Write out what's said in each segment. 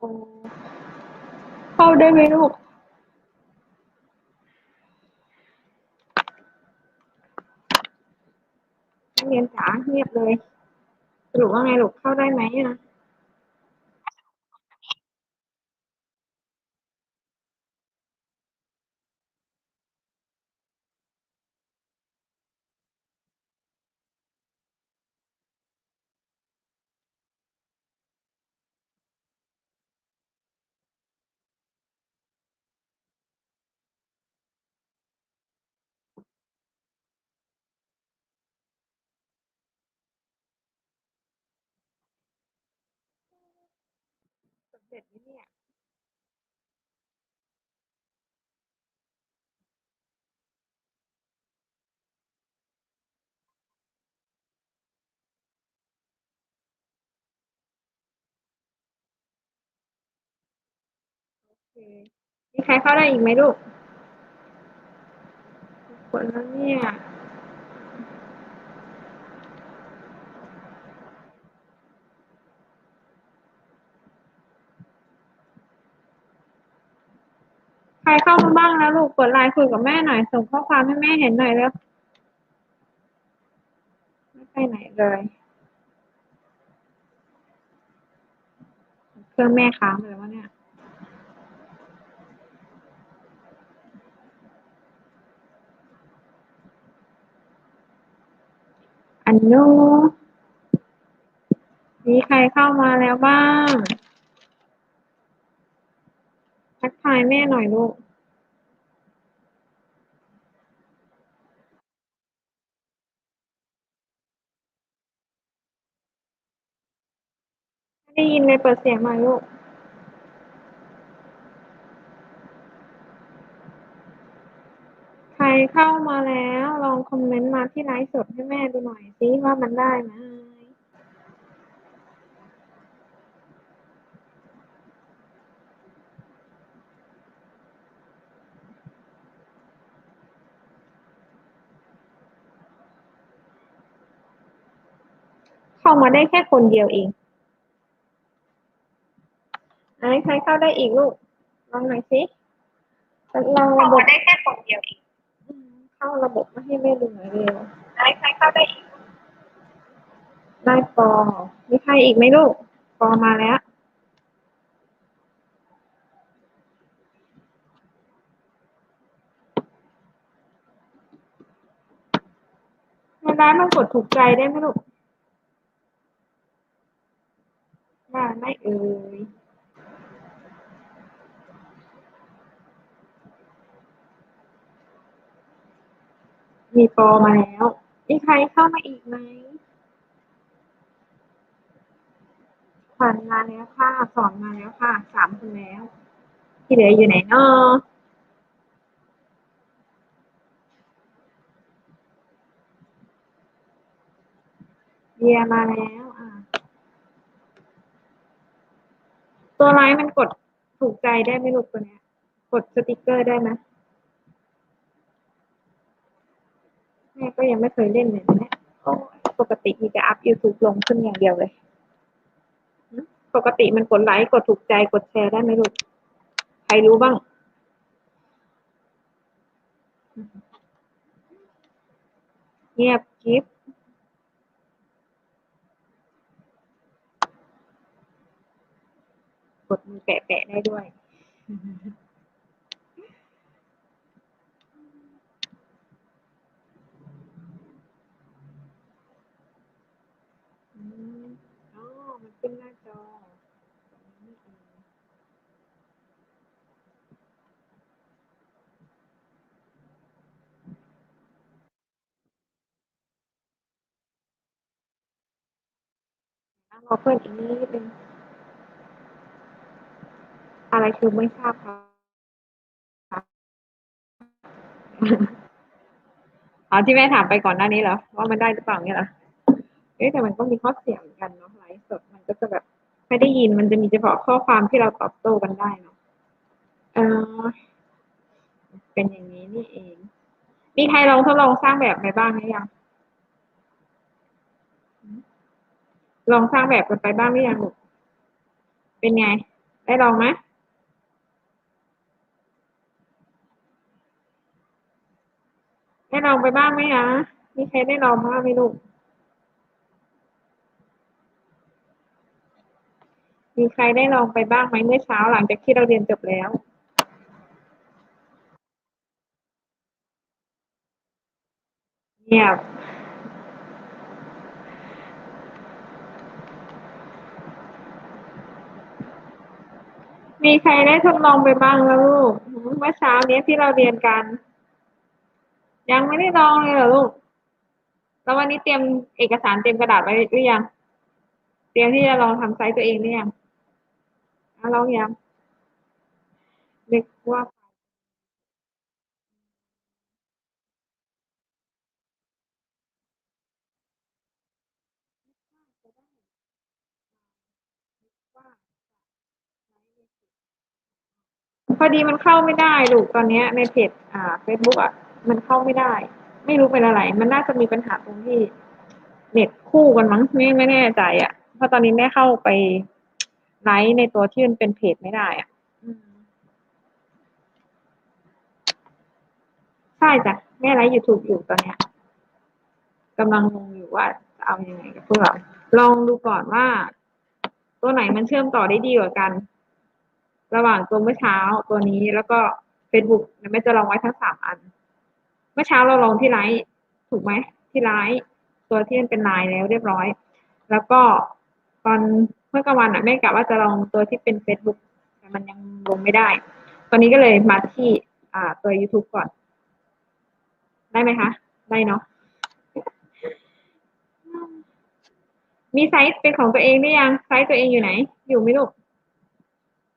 โอ้เข้าได้ไหมลูก นักเรียนจ๋าเงียบเลยสรุปว่าไงลูกเข้าได้ไหมอะ สำเร็จไหมเนี่ย โอเค มีใครเข้าได้อีกไหมลูกคนแล้วเนี่ย รเข้ามาบ้างแล้วลูกกดไลน์คุยกับแม่หน่อยส่งข้อความให้แม่เห็นหน่อยแล้วไม่ไปไหนเลยเครื่องแม่ค้างไปแล้วะเนี่ยอันนู้มีใครเข้ามาแล้วบ้าง ทักทายแม่หน่อยลูกได้ยินเลยเปิดเสียงหน่อยลูกใครเข้ามาแล้วลองคอมเมนต์มาที่ไลฟ์สดให้แม่ดูหน่อยสิว่ามันได้ไหม เข้ามาได้แค่คนเดียวเองไหนใครเข้าได้อีกลูกลองหน่อยสิลองระบบได้แค่คนเดียวเองเข้าระบบมาให้แม่ดูหน่อยเร็วไหนใครเข้าได้อีกได้ปอมีใครอีกไหมลูกปอมาแล้วในร้านมันกดถูกใจได้ไหมลูก ได้ไหม่เอ่ย มีปอมาแล้ว มีใครเข้ามาอีกไหมขวัญมาแล้วค่ะ สอนมาแล้วค่ะ สามคนแล้ว ที่เหลืออยู่ไหนเนาะเบียมาแล้วอ่าตัวไลน์มันกดถูกใจได้ไหมลูกตัวเนี้ย กดสติกเกอร์ได้ไหมแม่ก็ยังไม่เคยเล่นเลยนะเนี่ยโอ้ยปกติมีแต่อัพ YouTube ลงขึ้นอย่างเดียวเลยหึปกติมันกดไลค์ กดถูกใจ กดแชร์ได้ไหมลูก ใครรู้บ้าง เงียบกริฟกดมือแปะๆได้ด้วย อืมอ๋อ มัน ขึ้นหน้าจอตรงนี้เองรอเพื่อนอีกนิดนึงอะไรคือไม่ทราบคะอ๋อที่แม่ถามไปก่อนหน้านี้เหรอว่ามันได้หรือเปล่าเนี่ยเหรอเอ๊ะแต่มันก็มีข้อเสียเหมือนกันเนาะ ก็จะแบบไม่ได้ยินมันจะมีเฉพาะข้อความที่เราตอบโต้กันได้เนาะเออเป็นอย่างนี้นี่เอง มีใครลองทดลองสร้างแบบไปบ้างหรือยัง ลองสร้างแบบกันไปบ้างหรือยังลูกเป็นไง ได้ลองไหมได้ลองไปบ้างไหมคะมีใครได้ลองบ้างไหมลูก มีใครได้ลองไปบ้างไหมเมื่อเช้าหลังจากที่เราเรียนจบแล้วเงียบมีใครได้ทดลองไปบ้างแล้วลูก เมื่อเช้าเนี้ยที่เราเรียนกัน ยังไม่ได้ลองเลยเหรอลูก แล้ววันนี้เตรียมเอกสารเตรียมกระดาษไว้หรือยัง เตรียมที่จะลองทำไซต์ตัวเองหรือยัง อะลองยังนึกว่าพอดีมันเข้าไม่ได้ลูกตอนนี้ในเพจอ่าเฟซบุ๊กอะมันเข้าไม่ได้ ไม่รู้เป็นอะไร มันน่าจะมีปัญหาตรงที่เน็ตคู่กันมั้งไม่ไม่แน่ใจอะเพราะตอนนี้แม่เข้าไป ไลฟ์ในตัวที่มันเป็นเพจไม่ได้อะอืมใช่จ้ะแม่ไลฟ์ยูทูบอยู่ตอนเนี้ยกำลังงงอยู่ว่าจะเอายังไงกับพวกเราลองดูก่อนว่า ตัวไหนมันเชื่อมต่อได้ดีกว่ากัน ระหว่างตัวเมื่อเช้าตัวนี้แล้วก็ Facebook แม่จะลองไว้ทั้งสามอัน เมื่อเช้าเราลองที่ไลฟ์ถูกไหมที่ไลฟ์ตัวที่มันเป็นไลน์แล้วเรียบร้อย แล้วก็ตอน เมื่อกลางวันอะแม่กะว่าจะลองตัวที่เป็น Facebook แต่มันยังลงไม่ได้ ตอนนี้ก็เลยมาที่อ่าตัว YouTube ก่อน ได้ไหมคะ ได้เนาะมีไซต์เป็นของตัวเองหรือยังไซต์ตัวเองอยู่ไหน อยู่ไหมลูก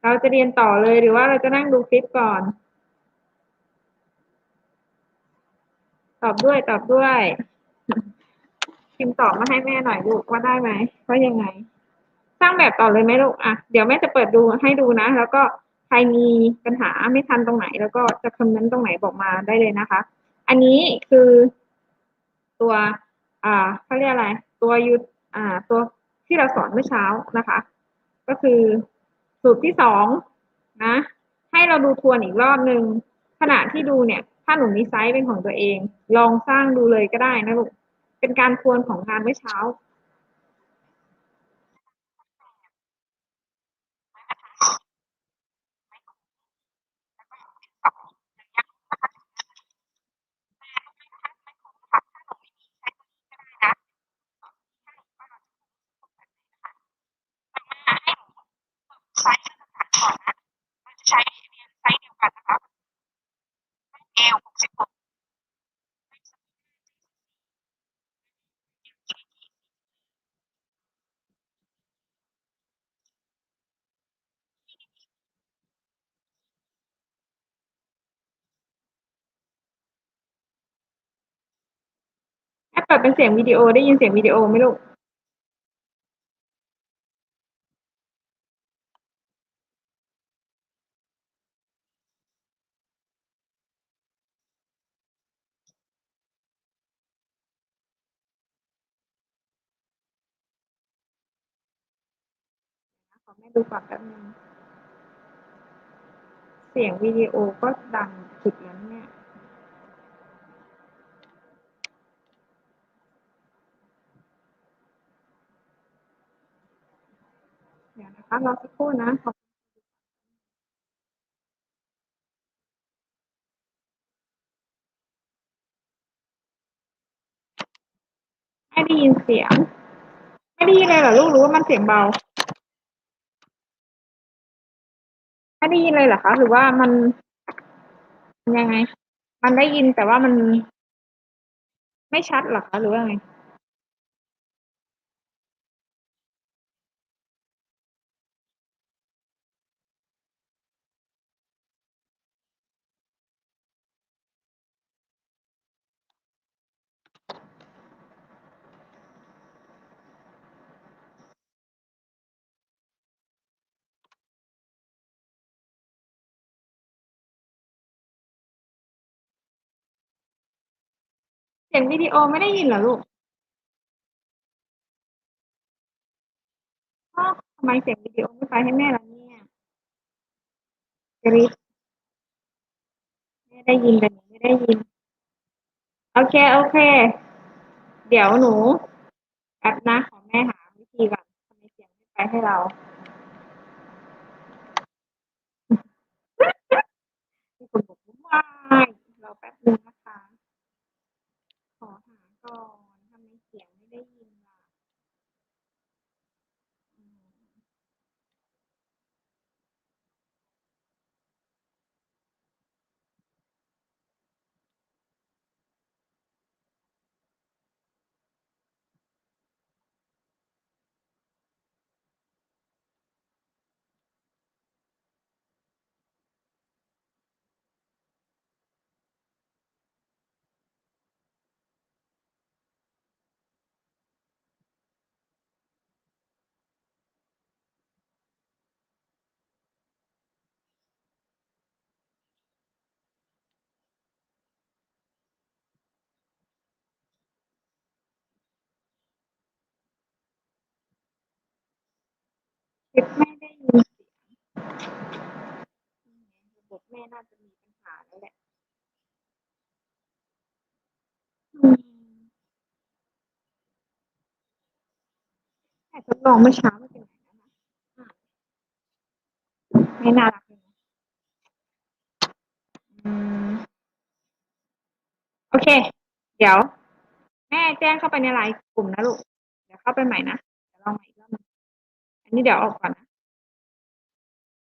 เราจะเรียนต่อเลยหรือว่าเราจะนั่งดูคลิปก่อน ตอบด้วยตอบด้วยพิมพ์ตอบมาให้แม่หน่อยลูกว่าได้ไหมว่ายังไง ร้างแบบต่อเลยไหมลูกอะเดี๋ยวแม่จะเปิดดูให้ดูนะ แล้วก็ใครมีปัญหาไม่ทันตรงไหน แล้วก็จะคอมเมนต์ตรงไหนบอกมาได้เลยนะคะ อันนี้คือ ตัวอ่าเขาเรียกอะไร ตัวยุทธอ่า ตัวที่เราสอนเมื่อเช้านะคะ ก็คือสูตรที่สองนะ ให้เราดูทวนอีกรอบหนึ่งขณะที่ดูเนี่ย ถ้าหนูมีไซส์เป็นของตัวเอง ลองสร้างดูเลยก็ได้นะลูกเป็นการทวนของงานเมื่อเช้า ไซส์ก่อนนะมันจะใช้ไซส์เดียวกันนะคะเอลหกสิบหก ถ้าเปิดเป็นเสียงวิดีโอได้ยินเสียงวิดีโอไหมลูกขอแม่ดูก่อนแป๊บนึงเสียงวิดีโอก็ดังสุดแล้วเนี่ย เดี๋ยวนะคะ รอสักครู่นะขอไม่ได้ยินเสียง ไม่ได้ยินเลยเหรอลูกรู้ว่ามันเสียงเบา ไม่ได้ยินเลยเหรอคะ หรือว่ามันยังไง มันได้ยินแต่ว่ามัน ไม่ชัดเหรอคะ หรือว่าไง เสียงวิดีโอไม่ได้ยินเหรอลูกอ้าวทำไมเสียงวิดีโอไม่ไปให้แม่ล่ะเนี่ยกรีดไม่ได้ยินแต่หนูไม่ได้ยิน โอเค โอเค เดี๋ยวหนูแอปนะของแม่หาวิธีก่อนทำไมเสียงไม่ไปให้เรามีคนบอกว่าไม่เราแป๊บนึงนะคะ ขอหาก่อนทำไมเสียงไม่ได้ยินล่ะอืม คลิปไม่ได้ยินเสียงระบบแม่น่าจะมีปัญหาแล้วแหละอืมแต่ทดลองเมื่อเช้าไม่เป็นไรนะไม่น่ารักเลยโอเค เดี๋ยว แม่แจ้งเข้าไปในไลน์กลุ่มนะลูก เดี๋ยวเข้าไปใหม่นะเดี๋ยวลองใหม่ อี